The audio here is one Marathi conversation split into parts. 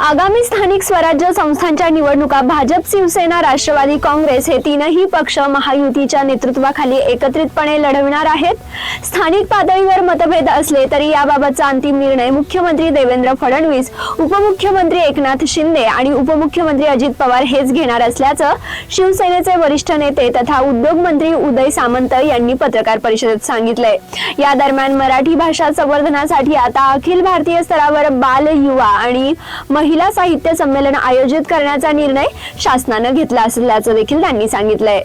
आगामी स्थानिक स्वराज्य संस्थांच्या निवडणुका भाजप शिवसेना राष्ट्रवादी काँग्रेस हे तीनही पक्ष महायुतीच्या नेतृत्वाखाली एकत्रितपणे लढविणार आहेत. स्थानिक पातळीवर मतभेद असले तरी याबाबतचा अंतिम निर्णय मुख्यमंत्री देवेंद्र फडणवीस उपमुख्यमंत्री एकनाथ शिंदे आणि उपमुख्यमंत्री अजित पवार हेच घेणार असल्याचं शिवसेनेचे वरिष्ठ नेते तथा उद्योग मंत्री उदय सामंत यांनी पत्रकार परिषदेत सांगितलंय. या दरम्यान मराठी भाषा संवर्धनासाठी आता अखिल भारतीय स्तरावर बाल युवा आणि महिला साहित्य संमेलन आयोजित करण्याचा निर्णय शासनानं घेतला असल्याचं देखील त्यांनी सांगितलंय.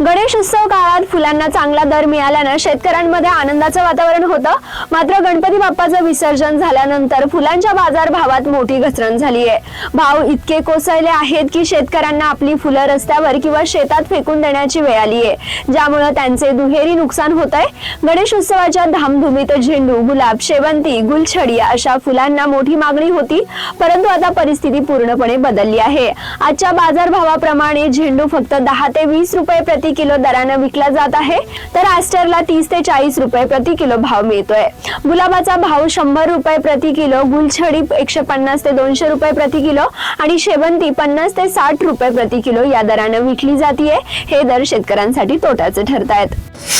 गणेश उत्सव काळात फुलांना चांगला दर मिळाल्यानं शेतकऱ्यांमध्ये आनंदाचं वातावरण होतं. मात्र गणपती बाप्पाचं विसर्जन झाल्यानंतर फुलांच्या बाजार भावात मोठी घसरण झाली आहे भाव इतके कोसळले आहेत की शेतकऱ्यांना आपली फुलं रस्त्यावर किंवा शेतात फेकून देण्याची वेळ आली आहे ज्यामुळे त्यांचे दुहेरी नुकसान होत आहे गणेश उत्सवाच्या धामधुमीत झेंडू गुलाब शेवंती गुलछडी अशा फुलांना मोठी मागणी होती. परंतु आता परिस्थिती पूर्णपणे बदलली आहे. आजच्या बाजारभावाप्रमाणे झेंडू फक्त दहा ते वीस रुपये प्रति किलो दराने विकला जात आहे तर ॲस्टरला तीस ते चाळीस रुपये प्रति किलो भाव मिळतोय. गुलाबाचा भाव शंभर रुपये प्रति किलो गुलछडी एकशे पन्नास ते दोनशे रुपये प्रति किलो आणि शेवंती पन्नास ते साठ रुपये प्रति किलो या दराने विकली जातीये हे दर शेतकऱ्यांसाठी तोट्याचे ठरत आहेत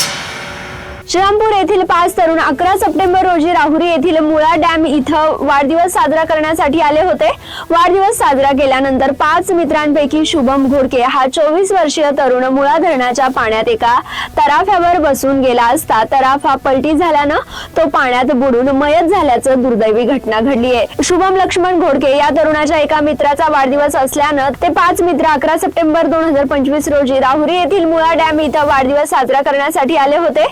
श्रीरामपूर येथील पाच तरुण अकरा सप्टेंबर रोजी राहुरी येथील मुळा डॅम इथं वाढदिवस साजरा करण्यासाठी आले होते. वाढदिवस साजरा केल्यानंतर पाच मित्रांपैकी शुभम घोडके हा चोवीस वर्षीय तरुण मुळा धरणाच्या पाण्यात एका तराफ्यावर बसून गेला असता तराफा पलटी झाल्यानं तो पाण्यात बुडून मयत झाल्याचं दुर्दैवी घटना घडली आहे. शुभम लक्ष्मण घोडके या तरुणाच्या एका मित्राचा वाढदिवस असल्यानं ते पाच मित्र अकरा सप्टेंबर दोन हजार पंचवीस रोजी राहुरी येथील मुळा डॅम इथं वाढदिवस साजरा करण्यासाठी आले होते.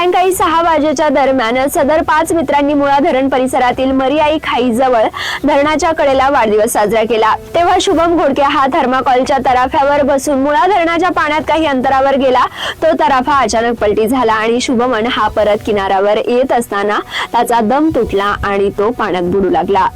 सायंकाळी सहा वाजेच्या दरम्यान सदर पाच मित्रांनी मुळा धरण परिसरातील मरियाई खाई जवळ धरणाच्या कडेला वाढदिवस साजरा केला. तेव्हा शुभम घोडके हा थर्माकॉलच्या तराफ्यावर बसून मुळा धरणाच्या पाण्यात काही अंतरावर गेला. तो तराफा अचानक पलटी झाला आणि शुभमन हा परत किनाऱ्यावर येत असताना त्याचा दम तुटला आणि तो पाण्यात बुडू लागला.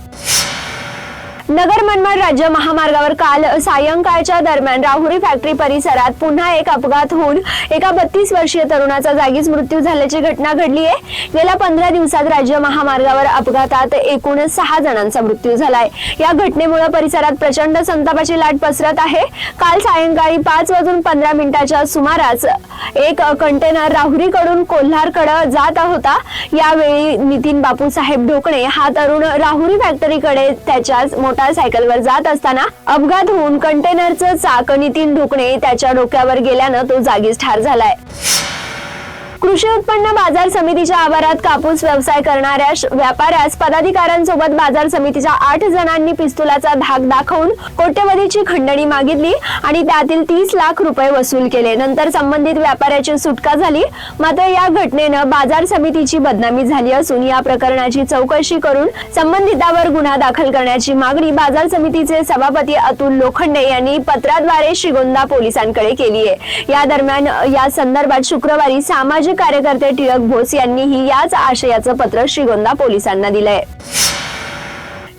नगर मनमाड राज्य महामार्गावर काल सायंकाळच्या दरम्यान राहुरी फॅक्टरी परिसरात पुन्हा एक अपघात होऊन एका बत्तीस वर्षीय तरुणाचा जागीच मृत्यू झाल्याची घटना घडली आहे. गेल्या पंधरा दिवसात राज्य महामार्गावर अपघातात एकूण सहा जणांचा मृत्यू झालाय. या घटनेमुळे परिसरात प्रचंड संतापाची लाट पसरत आहे. काल सायंकाळी पाच वाजून पंधरा मिनिटाच्या सुमारास एक कंटेनर राहुरीकडून कोल्हारकडे जात होता. यावेळी नितीन बापूसाहेब ढोकणे हा तरुण राहुरी फॅक्टरीकडे त्याच्याच मोटारसायकलवर जात असताना अपघात होऊन कंटेनरचं चाकणीतील ढुकणे त्याच्या डोक्यावर गेल्यानं तो जागीच ठार झालाय. कृषी उत्पन्न बाजार समितीच्या आवारात कापूस व्यवसाय करणाऱ्या व्यापाऱ्यास पदाधिकाऱ्यांसोबत बाजार समितीच्या आठ जणांनी पिस्तुलाचा धाक दाखवून कोट्यवधीची खंडणी मागितली आणि त्यातील तीस लाख रुपये वसूल केले. नंतर संबंधित व्यापाऱ्याची सुटका झाली. मात्र या घटनेनं बाजार समितीची बदनामी झाली असून या प्रकरणाची चौकशी करून संबंधितावर गुन्हा दाखल करण्याची मागणी बाजार समितीचे सभापती अतुल लोखंडे यांनी पत्राद्वारे श्रीगोंदा पोलिसांकडे केली आहे या दरम्यान या संदर्भात शुक्रवारी सामाजिक कार्यकर्ते टिळक भोस यांनीही याच आशयाचं पत्र श्रीगोंदा पोलिसांना दिलंय.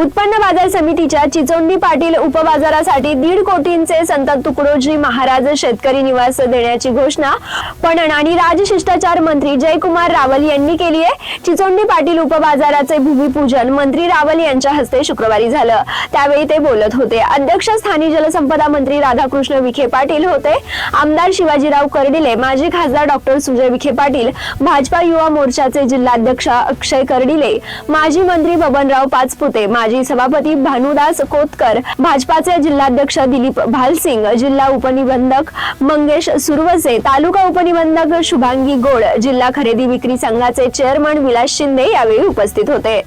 उत्पन्न बाजार समितीच्या चिचोंडी पाटील उपबाजारासाठी दीड कोटींचे संत तुकडोजी महाराज शेतकरी निवास देण्याची घोषणा. पणन आणि राजशिष्टाचार मंत्री जयकुमार रावल यांनी केली आहे. चिचोंडी पाटील उपबाजाराचे भूमिपूजन मंत्री रावल यांच्या हस्ते शुक्रवारी झालं. त्यावेळी ते बोलत होते. अध्यक्षस्थानी जलसंपदा मंत्री राधाकृष्ण विखे पाटील होते. आमदार शिवाजीराव कर्डिले माजी खासदार डॉक्टर सुजय विखे पाटील भाजपा युवा मोर्चाचे जिल्हाध्यक्ष अक्षय कर्डिले माजी मंत्री बबनराव पाचपुते माजी सभापती भानुदास कोतकर भाजपाचे जिल्हाध्यक्ष दिलीप भालसिंग जिल्हा उपनिबंधक मंगेश सुरवसे तालुका उपनिबंधक शुभांगी गोड जिल्हा खरेदी विक्री संघाचे चेअरमन विलास शिंदे यावेळी उपस्थित होते.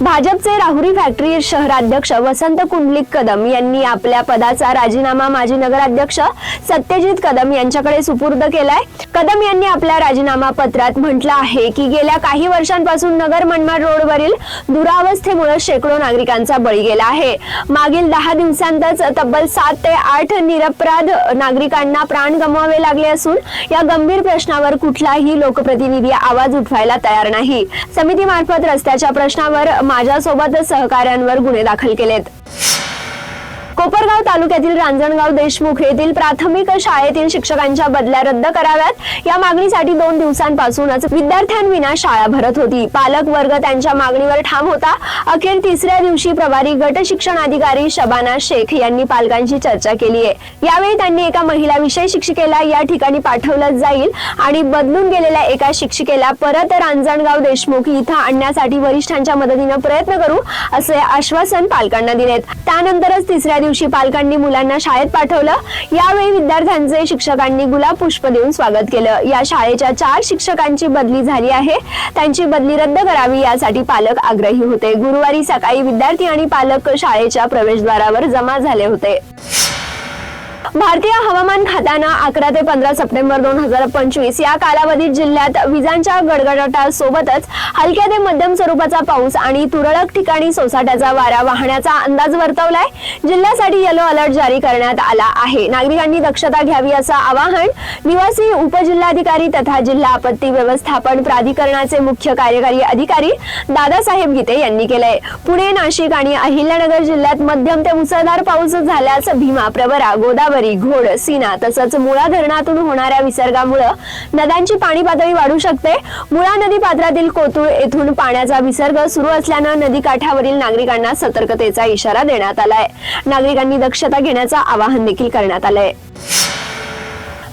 भाजपचे राहुरी फॅक्टरी शहराध्यक्ष वसंत कुंडलिक कदम यांनी आपल्या पदाचा राजीनामा माजी नगराध्यक्ष सत्यजित कदम यांच्याकडे सुपूर्द केलाय. कदम यांनी आपल्या राजीनामा पत्रात म्हटलं आहे की गेल्या काही वर्षांपासून नगर मनमाड रोडवरील दुरावस्थेमुळे शेकडो नागरिकांचा बळी गेला आहे. मागील दहा दिवसांतच तब्बल सात ते आठ निरपराध नागरिकांना प्राण गमवावे लागले असून या गंभीर प्रश्नावर कुठलाही लोकप्रतिनिधी आवाज उठवायला तयार नाही. समितीमार्फत रस्त्याच्या प्रश्नावर माझ्यासोबत सहकाऱ्यांवर गुन्हे दाखल केलेत. कोपरगाव तालुक्यातील रांजणगाव देशमुख येथील प्राथमिक शाळेतील शिक्षकांच्या बदल्या रद्द कराव्यात. या मागणीसाठी दोन दिवसांपासूनच विद्यार्थ्यांविना शाळा भरत होती. पालक वर्ग त्यांच्या मागणीवर ठाम होता. अखेर तिसऱ्या दिवशी प्रभारी गट शिक्षण अधिकारी शबाना शेख यांनी पालकांशी चर्चा केली आहे. यावेळी त्यांनी एका महिला विषय शिक्षिकेला या ठिकाणी पाठवलं जाईल आणि बदलून गेलेल्या एका शिक्षिकेला परत रांजणगाव देशमुख इथं आणण्यासाठी वरिष्ठांच्या मदतीनं प्रयत्न करू असे आश्वासन पालकांना दिलेत. त्यानंतरच तिसऱ्या दिवशी पालकांनी मुलांना शाळेत पाठवलं. यावेळी विद्यार्थ्यांचे शिक्षकांनी गुलाब पुष्प देऊन स्वागत केलं. या शाळेच्या चार शिक्षकांची बदली झाली आहे. त्यांची बदली रद्द करावी यासाठी पालक आग्रही होते. गुरुवारी सकाळी विद्यार्थी आणि पालक शाळेच्या प्रवेशद्वारावर जमा झाले होते. भारतीय हवामान खात्यानं अकरा ते पंधरा सप्टेंबर दोन हजार पंचवीस या कालावधीत जिल्ह्यात विजांच्या गडगडाटासोबतच हलक्या ते मध्यम स्वरूपाचा पाऊस आणि तुरळक ठिकाणी सोसाट्याचा वारा वाहण्याचा अंदाज वर्तवलाय. जिल्ह्यासाठी येलो अलर्ट जारी करण्यात आला आहे. नागरिकांनी दक्षता घ्यावी असं आवाहन निवासी उपजिल्हाधिकारी तथा जिल्हा आपत्ती व्यवस्थापन प्राधिकरणाचे मुख्य कार्यकारी अधिकारी दादासाहेब गीते यांनी केलंय. पुणे नाशिक आणि अहिल्यानगर जिल्ह्यात मध्यम ते मुसळधार पाऊस झाल्यास भीमा प्रवरा गोदावरी घोड सीना तसंच मुळा धरणातून होणाऱ्या विसर्गामुळे नद्यांची पाणी पातळी वाढू शकते. मुळा नदी पात्रातील कोतुळ येथून पाण्याचा विसर्ग सुरू असल्यानं नदीकाठावरील नागरिकांना सतर्कतेचा इशारा देण्यात आलाय. नागरिकांनी दक्षता घेण्याचं आवाहन देखील करण्यात आलंय.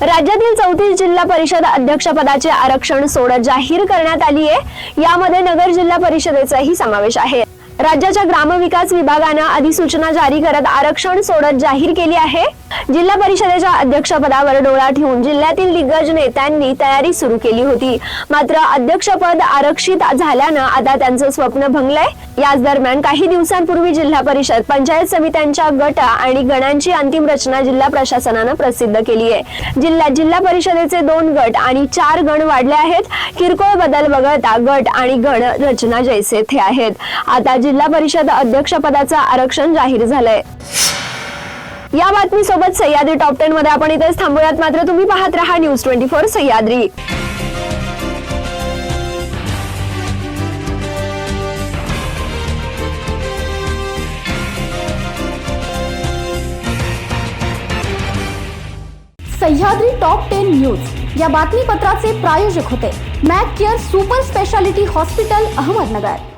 राज्यातील चौतीस जिल्हा परिषद अध्यक्षपदाचे आरक्षण सोडत जाहीर करण्यात आली आहे यामध्ये नगर जिल्हा परिषदेचाही समावेश आहे. राज्याच्या ग्रामविकास विभागानं अधिसूचना जारी करत आरक्षण सोडत जाहीर केली आहे. जिल्हा परिषदेच्या अध्यक्षपदावर डोळा ठेवून जिल्ह्यातील दिग्गज नेत्यांनी तयारी सुरू केली होती. मात्र अध्यक्षपद आरक्षित झाल्यानं आता त्यांचं स्वप्न भंगलंय. याच दरम्यान काही दिवसांपूर्वी जिल्हा परिषद पंचायत समित्यांच्या गट आणि गणांची अंतिम रचना जिल्हा प्रशासनानं प्रसिद्ध केली आहे जिल्ह्यात जिल्हा परिषदेचे दोन गट आणि चार गण वाढले आहेत. किरकोळ बदल वगळता गट आणि गण रचना जैसे थे आहेत. आता जिल्हा परिषद अध्यक्षपदाचं आरक्षण जाहीर झालंय. या बातमीसोबत सह्याद्री टॉप टेन मध्ये आपण इथेच थांबूयात. मात्र तुम्ही पाहत रहा news twenty four Sahyadri. Sahyadri top ten news या बातमीपत्राचे प्रायोजक होते. Mac care super speciality hospital Ahmednagar.